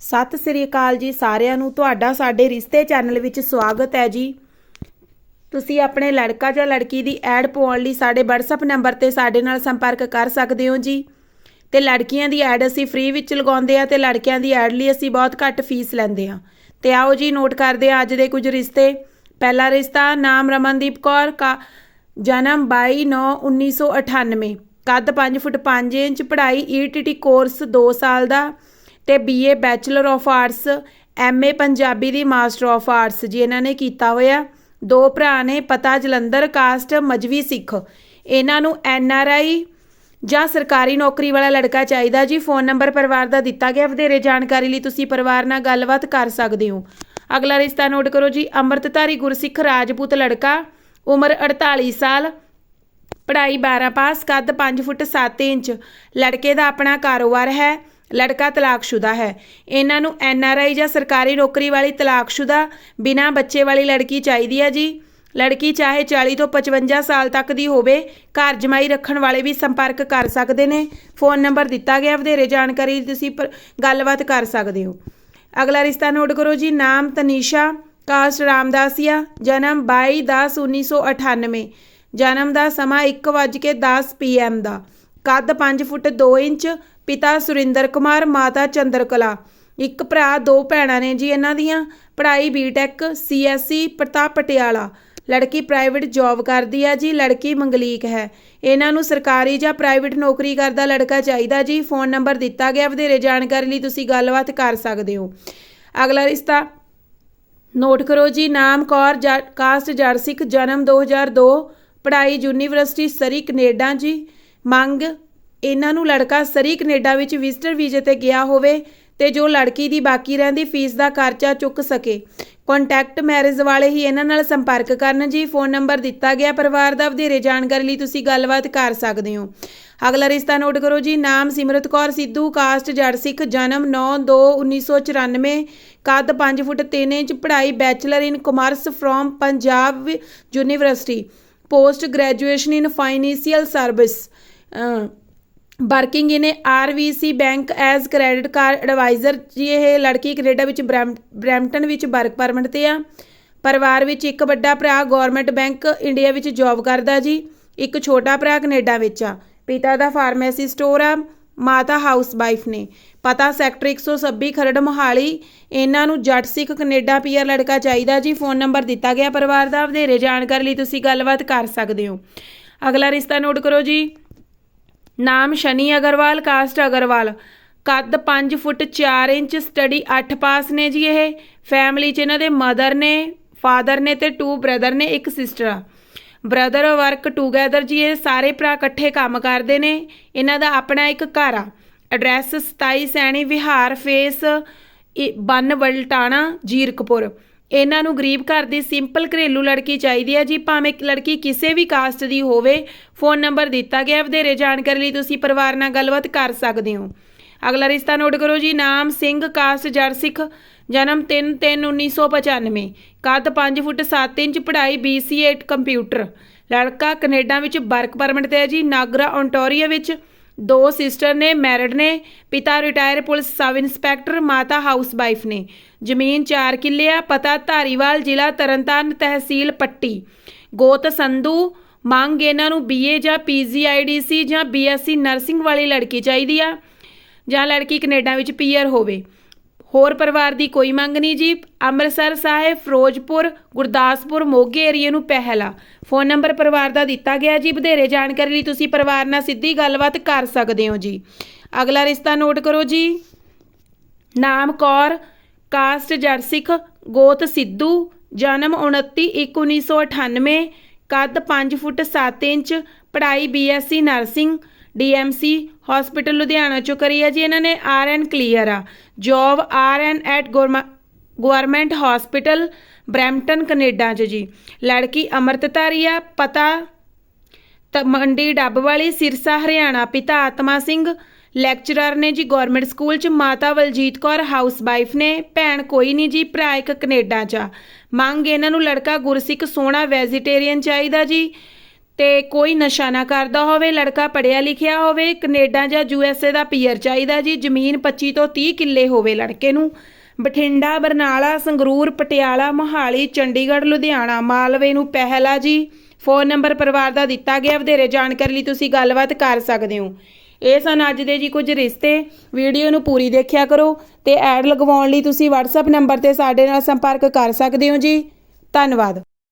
ਸਤਿ ਸ੍ਰੀ ਅਕਾਲ ਜੀ ਸਾਰਿਆਂ ਨੂੰ। ਤੁਹਾਡਾ ਸਾਡੇ ਰਿਸ਼ਤੇ ਚੈਨਲ ਵਿੱਚ ਸਵਾਗਤ ਹੈ ਜੀ। ਤੁਸੀਂ ਆਪਣੇ ਲੜਕਾ ਜਾਂ ਲੜਕੀ ਦੀ ਐਡ ਪਾਉਣ ਲਈ ਸਾਡੇ WhatsApp ਨੰਬਰ ਤੇ ਸਾਡੇ ਨਾਲ ਸੰਪਰਕ ਕਰ ਸਕਦੇ ਹੋ ਜੀ। ਤੇ ਲੜਕੀਆਂ ਦੀ ਐਡ ਅਸੀਂ ਫ੍ਰੀ ਵਿੱਚ ਲਗਾਉਂਦੇ ਆ ਤੇ ਲੜਕਿਆਂ ਦੀ ਐਡ ਲਈ ਅਸੀਂ ਬਹੁਤ ਘੱਟ ਫੀਸ ਲੈਂਦੇ ਆ ਤੇ ਆਓ ਜੀ ਨੋਟ ਕਰਦੇ ਆ ਅੱਜ ਦੇ ਕੁਝ ਰਿਸ਼ਤੇ। ਪਹਿਲਾ ਰਿਸ਼ਤਾ ਨਾਮ ਰਮਨਦੀਪ ਕੌਰ ਕਾ ਜਨਮ 22/9/1998 ਕੱਦ 5 ਫੁੱਟ 5 ਇੰਚ, ਪੜ੍ਹਾਈ ਈਟੀਟੀ ਕੋਰਸ 2 ਸਾਲ ਦਾ। ਤੇ BA bachelor of arts MA Punjabi the master of arts ਜੀ ਇਹਨਾਂ ਨੇ ਕੀਤਾ ਹੋਇਆ। ਦੋ ਭਰਾ ਨੇ ਪਤਾ ਜਲੰਧਰ ਕਾਸਟ ਮਜਵੀ ਸਿੱਖ। ਇਹਨਾਂ ਨੂੰ ਐੱਨ ਆਰ ਆਈ ਜਾਂ ਸਰਕਾਰੀ ਨੌਕਰੀ ਵਾਲਾ ਲੜਕਾ ਚਾਹੀਦਾ ਜੀ। ਫੋਨ ਨੰਬਰ ਪਰਿਵਾਰ ਦਾ ਦਿੱਤਾ ਗਿਆ। ਵਧੇਰੇ ਜਾਣਕਾਰੀ ਲਈ ਤੁਸੀਂ ਪਰਿਵਾਰ ਨਾਲ ਗੱਲਬਾਤ ਕਰ ਸਕਦੇ ਹੋ। ਅਗਲਾ ਰਿਸ਼ਤਾ ਨੋਟ ਕਰੋ ਜੀ। ਅੰਮ੍ਰਿਤਧਾਰੀ ਗੁਰਸਿੱਖ ਰਾਜਪੂਤ ਲੜਕਾ, ਉਮਰ 48 ਸਾਲ, ਪੜ੍ਹਾਈ 12 ਪਾਸ, ਕੱਦ 5 ਫੁੱਟ 7 ਇੰਚ। ਲੜਕੇ ਦਾ ਆਪਣਾ ਕਾਰੋਬਾਰ ਹੈ। ਲੜਕਾ ਤਲਾਕਸ਼ੁਦਾ ਹੈ। ਇਹਨਾਂ ਨੂੰ ਐਨ ਆਰ ਆਈ ਜਾਂ ਸਰਕਾਰੀ ਨੌਕਰੀ ਵਾਲੀ ਤਲਾਕਸ਼ੁਦਾ ਬਿਨਾਂ ਬੱਚੇ ਵਾਲੀ ਲੜਕੀ ਚਾਹੀਦੀ ਹੈ ਜੀ। ਲੜਕੀ ਚਾਹੇ 40 ਤੋਂ 55 ਸਾਲ ਤੱਕ ਦੀ ਹੋਵੇ, ਘਰ ਜਮਾਈ ਰੱਖਣ ਵਾਲੇ ਵੀ ਸੰਪਰਕ ਕਰ ਸਕਦੇ ਨੇ। ਫੋਨ ਨੰਬਰ ਦਿੱਤਾ ਗਿਆ, ਵਧੇਰੇ ਜਾਣਕਾਰੀ ਤੁਸੀਂ ਪਰ- ਗੱਲਬਾਤ ਕਰ ਸਕਦੇ ਹੋ। ਅਗਲਾ ਰਿਸ਼ਤਾ ਨੋਟ ਕਰੋ ਜੀ, ਨਾਮ ਤਨੀਸ਼ਾ, ਕਾਸਟ ਰਾਮਦਾਸੀਆ, ਜਨਮ 22/10/1998 ਜਨਮ ਦਾ ਸਮਾਂ 1:10 ਪੀਐਮ ਦਾ। ਕੱਦ 5 ਫੁੱਟ 2 ਇੰਚ ਪਿਤਾ ਸੁਰਿੰਦਰ ਕੁਮਾਰ, ਮਾਤਾ ਚੰਦਰਕਲਾ। ਇੱਕ ਭਰਾ, ਦੋ ਭੈਣਾਂ ਨੇ ਜੀ ਇਹਨਾਂ ਦੀਆਂ। ਪੜ੍ਹਾਈ ਬੀਟੈਕ ਸੀਐਸਸੀ ਪ੍ਰਤਾਪ ਪਟਿਆਲਾ। ਲੜਕੀ ਪ੍ਰਾਈਵੇਟ ਜੌਬ ਕਰਦੀ ਆ ਜੀ, ਲੜਕੀ ਮੰਗਲੀਕ ਹੈ। ਇਹਨਾਂ ਨੂੰ ਸਰਕਾਰੀ ਜਾਂ ਪ੍ਰਾਈਵੇਟ ਨੌਕਰੀ ਕਰਦਾ ਲੜਕਾ ਚਾਹੀਦਾ ਜੀ। ਫੋਨ ਨੰਬਰ ਦਿੱਤਾ ਗਿਆ, ਵਧੇਰੇ ਜਾਣਕਾਰੀ ਲਈ ਤੁਸੀਂ ਗੱਲਬਾਤ ਕਰ ਸਕਦੇ ਹੋ। ਅਗਲਾ ਰਿਸ਼ਤਾ। ਨੋਟ ਕਰੋ ਜੀ, ਨਾਮ ਕੌਰ ਜਾ, ਕਾਸਟ ਜੜ ਸਿੱਖ ਜਨਮ 2002 ਪੜ੍ਹਾਈ ਯੂਨੀਵਰਸਿਟੀ ਸਰੀ, ਕੈਨੇਡਾ ਜੀ। ਮੰਗ ਇਹਨਾਂ ਨੂੰ ਲੜਕਾ ਸਰੀ ਕੈਨੇਡਾ ਵਿੱਚ ਵਿਜ਼ਟਰ ਵੀਜ਼ੇ ਤੇ ਗਿਆ ਹੋਵੇ ਤੇ ਜੋ ਲੜਕੀ ਦੀ ਬਾਕੀ ਰਹਿੰਦੀ ਫੀਸ ਦਾ ਖਰਚਾ ਚੁੱਕ ਸਕੇ। ਕੰਟੈਕਟ ਮੈਰਿਜ ਵਾਲੇ ਹੀ ਇਹਨਾਂ ਨਾਲ ਸੰਪਰਕ ਕਰਨ ਜੀ। ਫੋਨ ਨੰਬਰ ਦਿੱਤਾ ਗਿਆ। ਪਰਿਵਾਰ ਦਾ ਵਧੇਰੇ ਜਾਣਕਾਰੀ ਲਈ ਤੁਸੀਂ ਗੱਲਬਾਤ ਕਰ ਸਕਦੇ ਹੋ। ਅਗਲਾ ਰਿਸ਼ਤਾ ਨੋਟ ਕਰੋ ਜੀ। ਨਾਮ ਸਿਮਰਤ ਕੌਰ, ਸਿੱਧੂ, ਕਾਸਟ, ਜੜ ਸਿੱਖ, ਜਨਮ 9/2/1994 ਕੱਦ 5 ਫੁੱਟ 3 ਇੰਚ, ਪੜ੍ਹਾਈ bachelor in commerce from Punjab university post graduation in financial service working in RVC bank as credit card advisor, ji ਇਹ ਲੜਕੀ ਕੈਨੇਡਾ ਵਿੱਚ ਬਰੈਮ- ਬਰੈਂਪਟਨ ਵਿੱਚ ਵਰਕ ਪਰਮਿਟ ਤੇ ਆ। ਪਰਿਵਾਰ ਵਿੱਚ ਇੱਕ ਵੱਡਾ ਭਰਾ ਗਵਰਨਮੈਂਟ ਬੈਂਕ ਇੰਡੀਆ ਵਿੱਚ ਜੌਬ ਕਰਦਾ ਜੀ। ਇੱਕ ਛੋਟਾ ਭਰਾ ਕੈਨੇਡਾ ਵਿੱਚ ਆ। ਪਿਤਾ ਦਾ ਫਾਰਮੇਸੀ ਸਟੋਰ ਆ, ਮਾਤਾ ਹਾਊਸ ਵਾਈਫ ਨੇ। ਪਤਾ ਸੈਕਟਰ 126 ਖਰੜ ਮੋਹਾਲੀ, ਇਹਨਾਂ ਨੂੰ ਜੱਟ ਸਿੱਖ ਕੈਨੇਡਾ ਪੀਆਰ ਲੜਕਾ ਚਾਹੀਦਾ ਜੀ। ਫੋਨ ਨੰਬਰ ਦਿੱਤਾ ਗਿਆ ਪਰਿਵਾਰ ਦਾ, ਵਧੇਰੇ ਜਾਣਕਾਰੀ ਲਈ ਤੁਸੀਂ ਗੱਲਬਾਤ ਕਰ ਸਕਦੇ ਹੋ। ਅਗਲਾ ਰਿਸ਼ਤਾ ਨੋਟ ਕਰੋ ਜੀ। ਨਾਮ ਸ਼ਨੀ ਅਗਰਵਾਲ, ਕਾਸਟ ਅਗਰਵਾਲ। ਕੱਦ 5 ਫੁੱਟ 4 ਇੰਚ, ਸਟੱਡੀ 8 ਪਾਸ ਨੇ ਜੀ ਇਹ। ਫੈਮਿਲੀ 'ਚ ਇਹਨਾਂ ਦੇ ਮਦਰ ਨੇ ਫਾਦਰ ਨੇ ਤੇ ਟੂ ਬ੍ਰਦਰ ਨੇ, ਇੱਕ ਸਿਸਟਰ ਆ। ਬ੍ਰਦਰ ਵਰਕ ਟੂਗੇਦਰ ਜੀ ਇਹ, ਸਾਰੇ ਭਰਾ ਇਕੱਠੇ ਕੰਮ ਕਰਦੇ ਨੇ। ਇਹਨਾਂ ਦਾ ਆਪਣਾ ਇੱਕ ਘਰ ਆ। ਐਡਰੈਸ 27 ਸੈਣੀ ਵਿਹਾਰ ਫੇਸ ਇ- ਬੰਨ ਵਲਟਾਣਾ, ਜੀਰਕਪੁਰ। ਇਹਨਾਂ ਨੂੰ ਗਰੀਬ ਘਰ ਦੀ ਸਿੰਪਲ ਘਰੇਲੂ ਲੜਕੀ ਚਾਹੀਦੀ ਹੈ ਜੀ, ਭਾਵੇਂ ਲੜਕੀ ਕਿਸੇ ਵੀ ਕਾਸਟ ਦੀ ਹੋਵੇ। ਫੋਨ ਨੰਬਰ ਦਿੱਤਾ ਗਿਆ, ਵਧੇਰੇ ਜਾਣਕਾਰੀ ਲਈ ਤੁਸੀਂ ਪਰਿਵਾਰ ਨਾਲ ਗੱਲਬਾਤ ਕਰ ਸਕਦੇ ਹੋ। ਅਗਲਾ ਰਿਸ਼ਤਾ ਨੋਟ ਕਰੋ ਜੀ, ਨਾਮ ਸਿੰਘ, ਕਾਸਟ ਜੜ ਸਿੱਖ, ਜਨਮ 3/3/1995 ਕੱਦ 5 ਫੁੱਟ 7 ਇੰਚ, ਪੜ੍ਹਾਈ BCA ਕੰਪਿਊਟਰ। ਲੜਕਾ ਕੈਨੇਡਾ ਵਿੱਚ ਵਰਕ ਪਰਮਿਟ ਤੇ ਹੈ ਜੀ, ਨਾਗਰਾ ਓਨਟਾਰੀਓ ਵਿੱਚ ਦੋ ਸਿਸਟਰ ਨੇ, ਮੈਰਿਡ ਨੇ, ਪਿਤਾ ਰਿਟਾਇਰ ਪੁਲਿਸ ਸਬ ਇੰਸਪੈਕਟਰ, ਮਾਤਾ ਹਾਊਸ ਵਾਈਫ ਨੇ। ਜ਼ਮੀਨ 4 ਕਿੱਲੇ ਆ, ਪਤਾ ਧਾਰੀਵਾਲ ਜ਼ਿਲ੍ਹਾ ਤਰਨਤਾਰਨ ਤਹਿਸੀਲ ਪੱਟੀ। ਗੋਤ ਸੰਧੂ, ਮੰਗ ਇਹਨਾਂ ਨੂੰ BA ਜਾਂ PGIDC ਜਾਂ BSc ਨਰਸਿੰਗ ਵਾਲੀ ਲੜਕੀ ਚਾਹੀਦੀ ਆ, ਜਾਂ ਲੜਕੀ ਕੈਨੇਡਾ ਵਿੱਚ ਪੀਅਰ ਹੋਵੇ। ਹੋਰ ਪਰਿਵਾਰ ਦੀ ਕੋਈ ਮੰਗ ਨਹੀਂ ਜੀ। ਅੰਮ੍ਰਿਤਸਰ ਸਾਹਿਬ, ਫਿਰੋਜ਼ਪੁਰ, ਗੁਰਦਾਸਪੁਰ, ਮੋਗੇ ਏਰੀਏ ਨੂੰ ਪਹਿਲ। ਆ ਫੋਨ ਨੰਬਰ ਪਰਿਵਾਰ ਦਾ ਦਿੱਤਾ ਗਿਆ ਜੀ। ਵਧੇਰੇ ਜਾਣਕਾਰੀ ਲਈ ਤੁਸੀਂ ਪਰਿਵਾਰ ਨਾਲ ਸਿੱਧੀ ਗੱਲਬਾਤ ਕਰ ਸਕਦੇ ਹੋ ਜੀ। ਅਗਲਾ ਰਿਸ਼ਤਾ ਨੋਟ ਕਰੋ ਜੀ। ਨਾਮ ਕੌਰ ਕਾਸਟ ਜੜ ਗੋਤ ਸਿੱਧੂ, ਜਨਮ 29/1/1998 ਕੱਦ 5 ਫੁੱਟ 7 ਇੰਚ, ਪੜ੍ਹਾਈ BSc nursing DMC hospital Ludhiana ਚੋਂ ਕਰੀ ਹੈ ਜੀ ਇਹਨਾਂ ਨੇ ਆਰ ਐਨ ਕਲੀਅਰ ਆ। Job RN at government hospital Brampton, Canada ਚ ਜੀ। ਲੜਕੀ ਅਮਰਤਧਾਰੀ ਆ, ਪਤਾ ਤ ਮੰਡੀ ਡੱਬ ਵਾਲੀ, ਸਿਰਸਾ, ਹਰਿਆਣਾ। ਪਿਤਾ ਆਤਮਾ ਸਿੰਘ ਲੈਕਚਰਰ ਨੇ ਜੀ ਗਵਰਨਮੈਂਟ ਸਕੂਲ ਚ। ਮਾਤਾ ਵਲਜੀਤ ਕੌਰ ਹਾਊਸ ਵਾਈਫ ਨੇ। ਭੈਣ ਕੋਈ ਨਹੀਂ ਜੀ, ਭਰਾ ਇੱਕ ਕੈਨੇਡਾ ਚ ਆ। ਮੰਗ ਇਹਨਾਂ ਨੂੰ ਲੜਕਾ ਗੁਰਸਿੱਖ ਸੋਹਣਾ ਵੈਜੀਟੇਰੀਅਨ ਚਾਹੀਦਾ ਜੀ। ਤੇ ਕੋਈ ਨਸ਼ਾ ਨਾ ਕਰਦਾ ਹੋਵੇ, ਲੜਕਾ ਪੜਿਆ ਲਿਖਿਆ ਹੋਵੇ, ਕੈਨੇਡਾ ਜਾਂ ਯੂਐਸਏ ਦਾ ਪੀਅਰ ਚਾਹੀਦਾ ਜੀ, ਜ਼ਮੀਨ 25 ਤੋਂ 30 ਕਿੱਲੇ ਹੋਵੇ ਲੜਕੇ ਨੂੰ। ਬਠਿੰਡਾ, ਬਰਨਾਲਾ, ਸੰਗਰੂਰ, ਪਟਿਆਲਾ, ਮੋਹਾਲੀ, ਚੰਡੀਗੜ੍ਹ, ਲੁਧਿਆਣਾ, ਮਾਲਵੇ ਨੂੰ ਪਹਿਲਾ ਜੀ। ਫੋਨ ਨੰਬਰ ਪਰਿਵਾਰ ਦਾ ਦਿੱਤਾ ਗਿਆ, ਵਧੇਰੇ ਜਾਣਕਾਰੀ ਲਈ ਤੁਸੀਂ ਗੱਲਬਾਤ ਕਰ ਸਕਦੇ ਹੋ। ਇਹ ਸਨ ਅੱਜ ਦੇ ਜੀ ਕੁਝ ਰਿਸ਼ਤੇ। ਵੀਡੀਓ ਨੂੰ ਪੂਰੀ ਦੇਖਿਆ ਕਰੋ ਤੇ ਐਡ ਲਗਵਾਉਣ ਲਈ ਤੁਸੀਂ WhatsApp ਨੰਬਰ ਤੇ ਸਾਡੇ ਨਾਲ ਸੰਪਰਕ ਕਰ ਸਕਦੇ ਹੋ ਜੀ। ਧੰਨਵਾਦ।